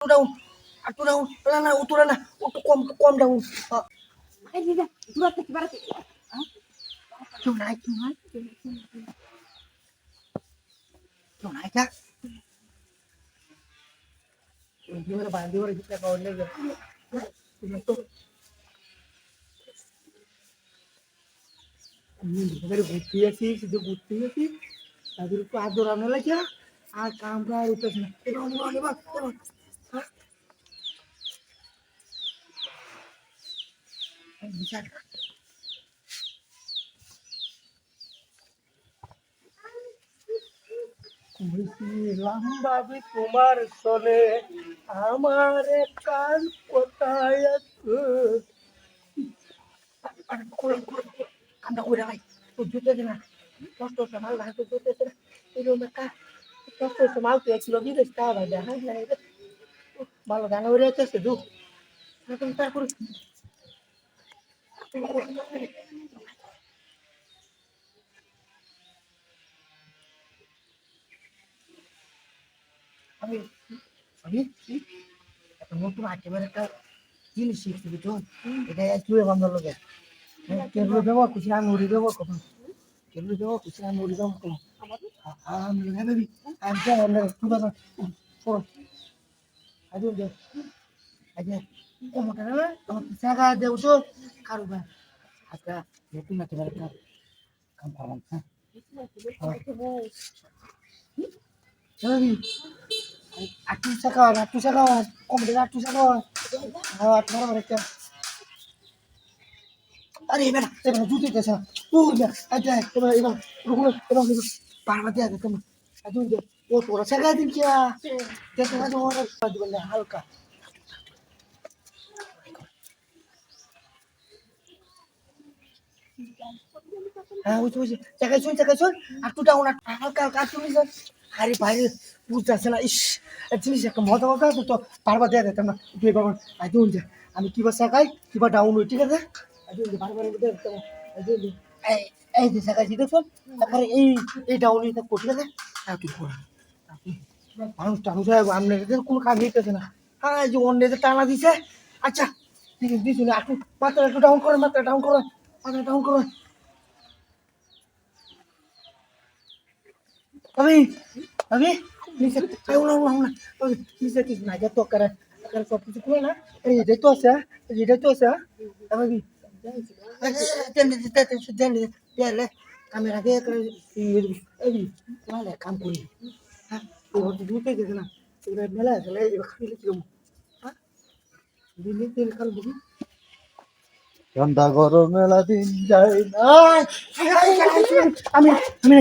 Down একটু down না না উতরে না একটু কম কম ডাউন। বাড়াতে কেউ নাই কেউ নাই। কেউ নাই কা? বান্ধি তো আমি ঘরে ঘুরতে আছি শুধু ঘুরতে আছি তাদের একটু আদর আনা লাগে। আর কাম কাজ উঠতেছে না এবার এবার এবার এবার হ্যাঁ এই বিশাল লম্বাবি তোমার শোনে আমার কান কোথায় কামটা করে ভাই তো জুতে না। কষ্ট হচ্ছে মাল ভাই তো জুতে না। রুমে কা কষ্ট হচ্ছে তো এক বিদেশ কা ভাই দেখা ভালো গানা উড়ে যাচ্ছে দু তারপর আমি আমি একটা নতুন আইটেমের একটা জিনিস শিখছি, বুঝছ? এটা চুয়ে বান্ধার লোকে কেবল দেবো কিছু আমি উড়ি দেবো কখন কেবল দেবো কিছু আমি উড়ি দেবো কখন আমি ভেবে আমি কি বাবা আজ আজ কোমরটা না আমার জায়গা দেবো তো কারও ভাই আজকে নতুন আইটেমের একটা কাম পাবো হ্যাঁ Sabi, aku sakawan, aku sakawan, kau mendengar aku sakawan. Awat mana mereka? Aduh, mana? Saya mana judi ke sana? Uh, ya, ada, coba, ibang, rukun, ibang, ibang, parah dia, kamu. Aduh, dia, oh, tuh, saya kaya dia, হ্যাঁ বুঝছি বুঝছি চাকাই শুন চাকাই down হালকা হালকা, আরে না। ইস। না যা। আমি কিবা চাকাই কিবা ডাউন হই, ঠিক আছে? এই যে চাকাইছি দেখুন তারপরে এই এই ডাউন এটা ঠিক আছে? হ্যাঁ তুই ঘোরা কোনো কাজ হইতেছে না। হ্যাঁ যে অন্য টানা দিছে। আচ্ছা ঠিক আছে একটু মাত্রা একটু ডাউন করেন মাত্রা ডাউন করেন মাত্রা down eh kalau abi, mana kam kuri, hah, tuh waktu dulu kayak gitu na, sudah malah kalau ibu kali itu kamu, hah, ini ini kalau begini. ঠান্ডা গরম মেলা দিন যায় না আমি আমি